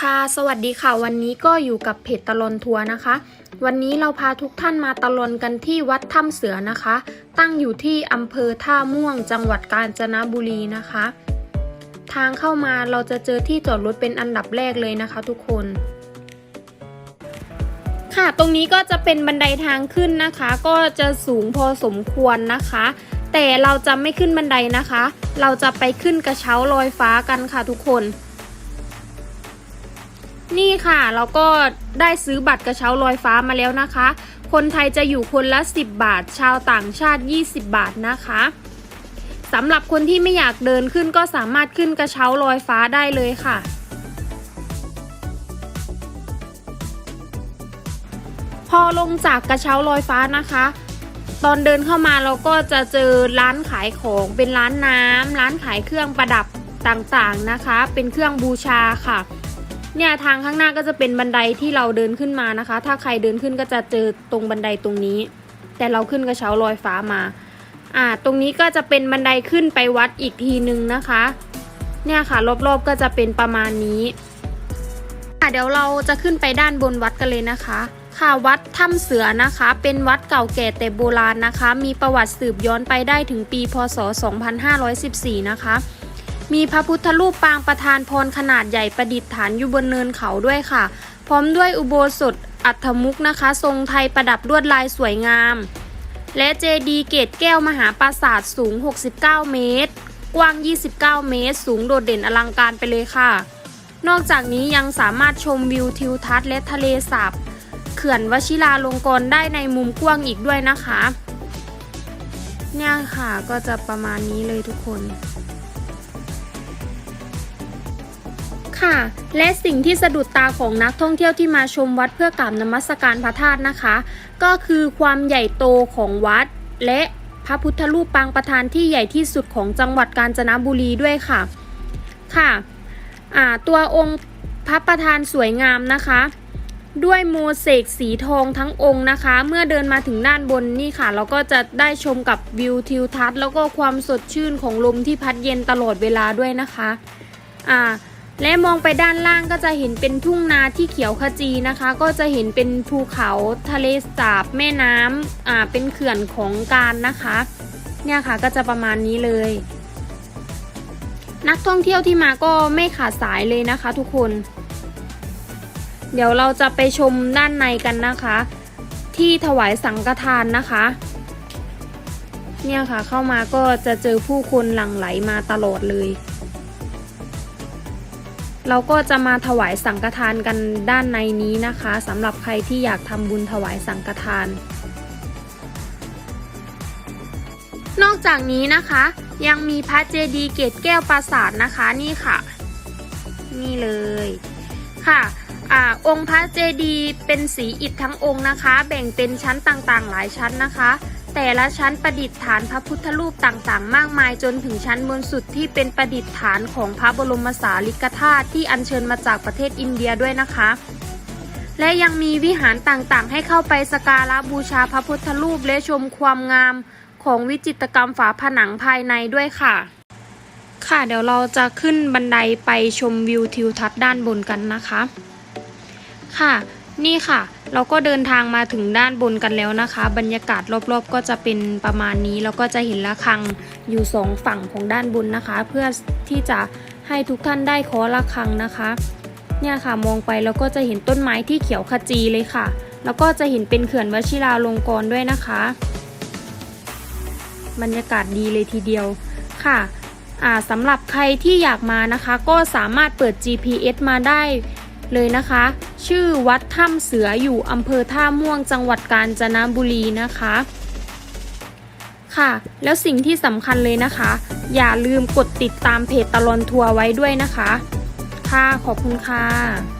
ค่ะ สวัสดีค่ะ วันนี้ก็อยู่กับเพจตลอนทัวร์นะคะ วันนี้เราพาทุกท่านมาตลอนกันที่วัดถ้ำเสือนะคะ ตั้งอยู่ที่อำเภอท่าม่วง จังหวัดกาญจนบุรีนะคะ ทางเข้ามาเราจะเจอที่จอดรถเป็นอันดับแรกเลยนะคะ ทุกคน ค่ะ ตรงนี้ก็จะเป็นบันไดทางขึ้นนะคะ ก็จะสูงพอสมควรนะคะ แต่เราจะไม่ขึ้นบันไดนะคะ เราจะไปขึ้นกระเช้าลอยฟ้ากันค่ะทุกคน นี่ค่ะเราก็ได้ซื้อบัตรกระเช้าลอยฟ้ามาแล้วนะคะ คนไทยจะอยู่คนละ 10 บาท ชาวต่างชาติ 20 บาทนะคะสำหรับคนที่ไม่อยากเดินขึ้นก็สามารถขึ้นกระเช้าลอยฟ้าได้เลยค่ะ พอลงจากกระเช้าลอยฟ้านะคะ ตอนเดินเข้ามาเราก็จะเจอร้านขายของเป็นร้านน้ำร้านขายเครื่องประดับต่างๆนะคะ เป็นเครื่องบูชาค่ะ เนี่ยทางข้างหน้าก็จะเป็นบันไดที่เราเดินขึ้นมานะคะ ถ้าใครเดินขึ้นก็จะเจอตรงบันไดตรงนี้ แต่เราขึ้นกระเช้าลอยฟ้ามา อ่า ตรงนี้ก็จะเป็นบันไดขึ้นไปวัดอีกทีนึงนะคะ เนี่ยค่ะรอบๆก็จะเป็นประมาณนี้ค่ะเดี๋ยวเราจะขึ้นไปด้านบนวัดกันเลยนะคะ ค่ะวัดถ้ำเสือนะคะ เป็นวัดเก่าแก่แต่โบราณนะคะ มีประวัติสืบย้อนไปได้ถึงปีพศ 2514 นะคะ มีพระพุทธรูปปางประธานพรขนาดใหญ่ประดิษฐานอยู่บนเนินเขาด้วยค่ะ พร้อมด้วยอุโบสถอัฐมุกนะคะ ทรงไทยประดับลวดลายสวยงาม และเจดีเกตแก้วมหาปราสาทสูง 69 เมตร กว้าง 29 เมตร สูงโดดเด่นอลังการไปเลยค่ะ นอกจากนี้ยังสามารถชมวิวทิวทัศน์และทะเลสาบเขื่อนวชิราลงกรณ์ได้ในมุมกว้างอีกด้วยนะคะ เนี่ยค่ะก็จะประมาณนี้เลยทุกคน ค่ะ และสิ่งที่สะดุดตาของนักท่องเที่ยวที่มาชมวัดเพื่อกราบนมัสการพระธาตุนะคะ ก็คือความใหญ่โตของวัด และพระพุทธรูปปางประธานที่ใหญ่ที่สุดของจังหวัดกาญจนบุรีด้วยค่ะค่ะอ่าตัวองค์พระประธานสวยงามนะคะ ด้วยโมเสกสีทองทั้งองค์นะคะ เมื่อเดินมาถึงด้านบนนี่ค่ะ เราก็จะได้ชมกับวิวทิวทัศน์แล้วก็ความสดชื่นของลมที่พัดเย็นตลอดเวลาด้วยนะคะอ่า และมองไปด้านล่างก็จะเห็นเป็นทุ่งนาที่เขียวขจีนะคะ ก็จะเห็นเป็นภูเขาทะเลสาบแม่น้ำอ่าเป็นเขื่อนของการนะคะ เนี่ยค่ะก็จะประมาณนี้เลย นักท่องเที่ยวที่มาก็ไม่ขาดสายเลยนะคะ ทุกคน เดี๋ยวเราจะไปชมด้านในกันนะคะ ที่ถวายสังฆทานนะคะ เนี่ยค่ะเข้ามาก็จะเจอผู้คนหลั่งไหลมาตลอดเลย เราก็จะมาถวายสังฆทานกันด้านในนี้นะคะสำหรับใครที่อยากทำบุญถวายสังฆทาน นอกจากนี้นะคะ ยังมีพระเจดีย์เกตแก้วปราสาทนะคะนี่ค่ะ นี่เลยค่ะอ่าองค์พระเจดีย์เป็นสีอิฐทั้งองค์นะคะ แบ่งเป็นชั้นต่างๆ หลายชั้นนะคะ แต่ละชั้นประดิษฐานพระพุทธรูปต่างๆ มากมายจนถึงชั้นบนสุดที่เป็นประดิษฐานของพระบรมสารีริกธาตุที่อัญเชิญมาจากประเทศอินเดียด้วยนะคะ และยังมีวิหารต่างๆ ให้เข้าไปสการะบูชาพระพุทธรูปและชมความงามของวิจิตรกรรมฝาผนังภายในด้วยค่ะ ค่ะเดี๋ยวเราจะขึ้นบันไดไปชมวิวทิวทัศน์ด้านบนกันนะคะ ค่ะ นี่ค่ะ เราก็เดินทางมาถึงด้านบนกันแล้วนะคะ บรรยากาศรอบๆ ก็จะเป็นประมาณนี้แล้วก็จะเห็นระฆังอยู่สองฝั่งของด้านบนนะคะ เพื่อที่จะให้ทุกท่านได้เคอระฆังนะคะ เนี่ยค่ะมองไปแล้วก็จะเห็นต้นไม้ที่เขียวขจีเลยค่ะ แล้วก็จะเห็นเป็นเขื่อนวชิราลงกรณ์ด้วยนะคะ บรรยากาศดีเลยทีเดียวค่ะอ่าสำหรับใครที่อยากมานะคะ ก็สามารถเปิด GPS มาได้ เลยนะคะ ชื่อวัดถ้ำเสืออยู่อำเภอท่าม่วงจังหวัดกาญจนบุรีนะคะ ค่ะ แล้วสิ่งที่สำคัญเลยนะคะ อย่าลืมกดติดตามเพจตลอนทัวร์ไว้ด้วยนะคะ ค่ะขอบคุณค่ะ